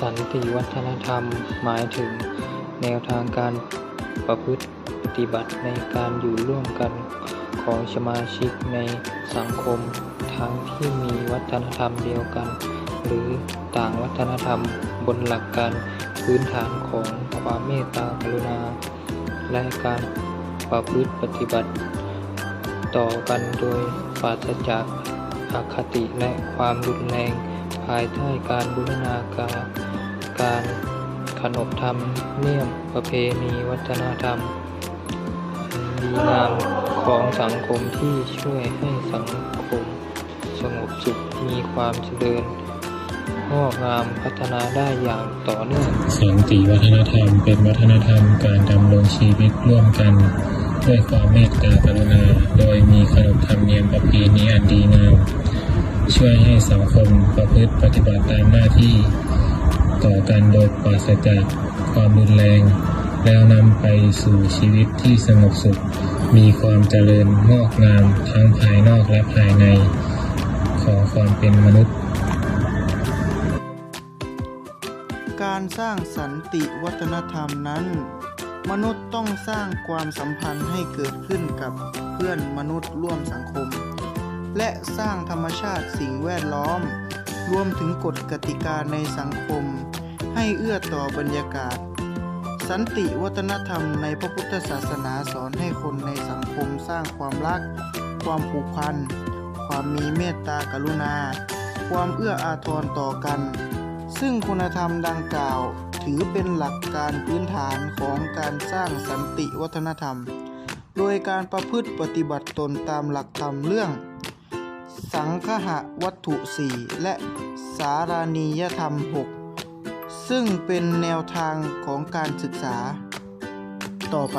สันติวัฒนธรรม หมายถึง แนวทางการประพฤติปฏิบัติในการอยู่ร่วมกันของสมาชิกในสังคม ทั้งที่มีวัฒนธรรมเดียวกัน หรือต่างวัฒนธรรมบนหลักการพื้นฐานของความเมตตากรุณา และการประพฤติปฏิบัติ ต่อกันโดยปราศจากอคติและความรุนแรง ภายใต้การบูรณาการการขนบธรรมเนียมประเพณีวัฒนธรรมดีงามของสังคมที่ช่วยให้สังคมสงบสุขมีความเจริญงอกงามพัฒนาได้อย่างต่อเนื่องสันติวัฒนธรรมเป็นวัฒนธรรมการดำรงชีวิตร่วมกัน ด้วยความเมตตากรุณา โดยมีขนบธรรมเนียมประเพณีอันดีงาม ช่วยให้สังคมประพฤติปฏิบัติตามหน้าที่ต่อกันโดยปราศจากความรุนแรง แล้วนำไปสู่ชีวิตที่สงบสุข มีความเจริญงอกงามทั้งภายนอกและภายในของความเป็นมนุษย์ การสร้างสันติวัฒนธรรมนั้น มนุษย์ต้องสร้างความสัมพันธ์ให้เกิดขึ้นกับเพื่อนมนุษย์ร่วมสังคม และสร้างธรรมชาติสิ่งแวดล้อม รวมถึงกฎกติกาในสังคม ให้เอื้อต่อบรรยากาศ สันติวัฒนธรรมในพระพุทธศาสนาสอนให้คนในสังคมสร้างความรัก ความผูกพัน ความมีเมตตากรุณา ความเอื้ออาทรต่อกัน ซึ่งคุณธรรมดังกล่าวถือเป็นหลักการพื้นฐานของการสร้างสันติวัฒนธรรม โดยการประพฤติปฏิบัติตนตามหลักธรรมเรื่อง สังคหวัตถุสี่และสารานียธรรม 6 ซึ่งเป็นแนวทางของการศึกษาต่อไป